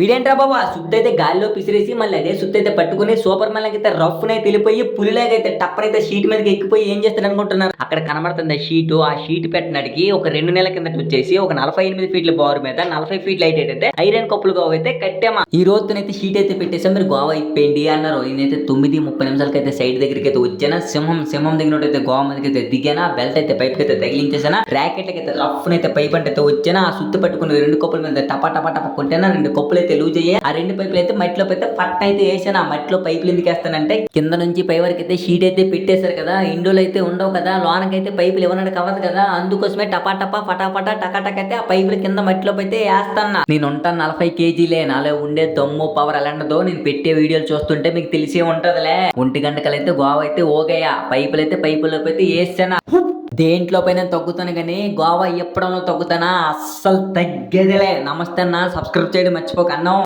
వీడేంట్రా బాబా? ఆ అయితే గాలిలో పిసిరేసి మళ్ళీ అదే సుద్దు అయితే పట్టుకుని సూపర్ మ్యాన్ అయితే రఫ్ నైతే వెళ్ళిపోయి పులిలాగైతే అయితే షీట్ మీదకి ఎక్కిపోయి ఏం చేస్తాడు అనుకుంటున్నారు అక్కడ కనబడుతుంది ఆ షీట్. ఆ షీట్ పెట్టినడికి ఒక రెండు నెలల కింద వచ్చేసి ఒక నలభై ఎనిమిది ఫీట్ల బోర్ మీద నలభై ఫీట్ల హైట్ అయితే ఐరన్ కప్పులు గోవ అయితే కట్టామా? ఈ రోజునైతే షీట్ అయితే పెట్టేసాం మీరు గోవా అయిపోయింది అన్నారు. నేనైతే తొమ్మిది ముప్పై నిమిషాలకి అయితే సైడ్ దగ్గరికి అయితే వచ్చానా. సింహం సింహం దగ్గర గోవా మీదకి అయితే దిగానా. బెల్ట్ అయితే పైప్ అయితే తగిలించేసానా ర్యాకెట్లకి అయితే రఫ్ అయితే పైప్ అంటే వచ్చానా. ఆ సుత్తు పట్టుకుని రెండు కప్పుల మీద టపా టపా టపా కొట్టానా. రెండు కప్పులు అయితే ఆ రెండు పైపులు అయితే మట్టిలో అయితే పట్ట అయితే వేసాను. ఆ మట్టిలో పైపులు ఎందుకు వేస్తానంటే కింద నుంచి పై వరకు అయితే షీట్ అయితే పెట్టేశారు కదా. ఇండోలు అయితే ఉండవు కదా. లోనకైతే పైపులు ఇవ్వడానికి అవ్వదు కదా. అందుకోసమే టపా టపా పటాపటా టకాటక్ అయితే ఆ పైపులు కింద మట్టిలో అయితే వేస్తాను నేను ఉంటాను నలభై కేజీలే. నాలో ఉండే దమ్ము పవర్ అలాంటిదో ఉండదో నేను పెట్టే వీడియోలు చూస్తుంటే మీకు తెలిసే ఉంటదిలే. ఒంటి గంటకలైతే గోవ అయితే ఓగయ్యా పైపులు అయితే పైపులోకి అయితే వేసానా. దేంట్లో పైన తగ్గుతాను కానీ గోవా ఎప్పుడన్నా తగ్గుతానా? అస్సలు తగ్గేదిలే. నమస్తే అన్న. సబ్స్క్రైబ్ చేయడం మర్చిపోక. అన్నం